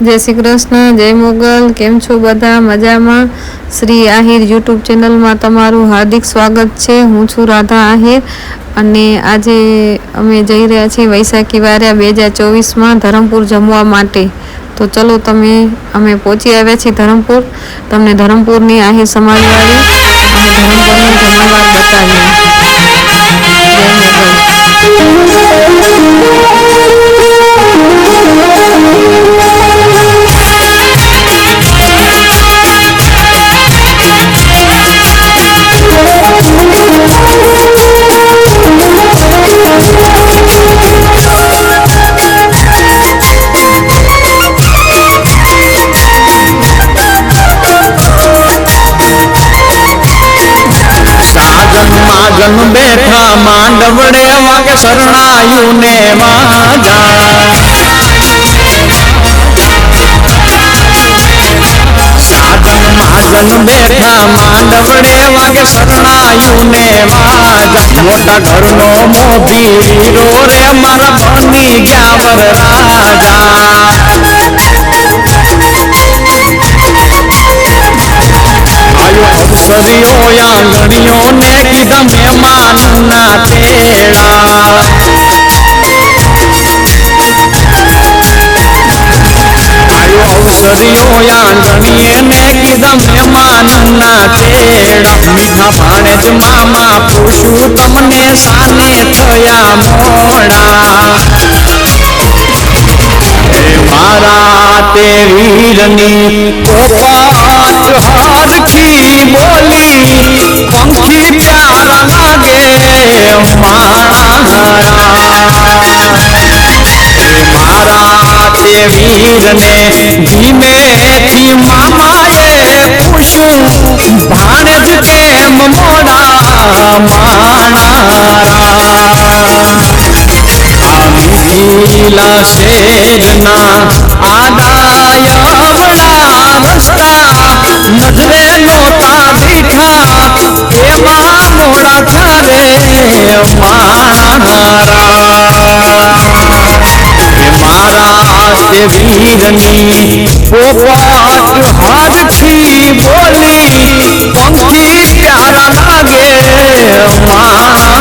જય શ્રી કૃષ્ણ, જય મોગલ, કેમ છો બધા? મજામાં? શ્રી આહિર યુટ્યુબ ચેનલમાં તમારું હાર્દિક સ્વાગત છે. હું છું રાધા આહિર અને આજે અમે જઈ રહ્યા છીએ વૈશાખી વાર્યા બે હજાર ચોવીસમાં ધરમપુર જમવા માટે. તો ચલો તમે, અમે પહોંચી આવ્યા છીએ ધરમપુર. તમને ધરમપુરની આહિર સમાજવાળી અને ધરમપુરની જમણવાર માંડવડે વાગે શરણાયું ને માજા સાધન માજન બેઠા માંડવડે વાગે શરણાયું ને માજા મોટા ઘરનો મોભી વીરો રે, મારા બની ગયા વર મહેમાન ના તેડા આયો અવસરીઓ આંગણીએ ને કીધા મહેમાન તેડા મીઠા ભાણે જ મામા પૂછું તમને સાને થયા મોડા મારા તે પોપાટ વીરને ધીમેથી મામાએ પૂછ્યું ભાણજ કેમ મોડા માનારા લીલા શેરના આડાયવડા તે વીરની પોપાટ હાજથી બોલી પંખી પ્યારા લાગે મારા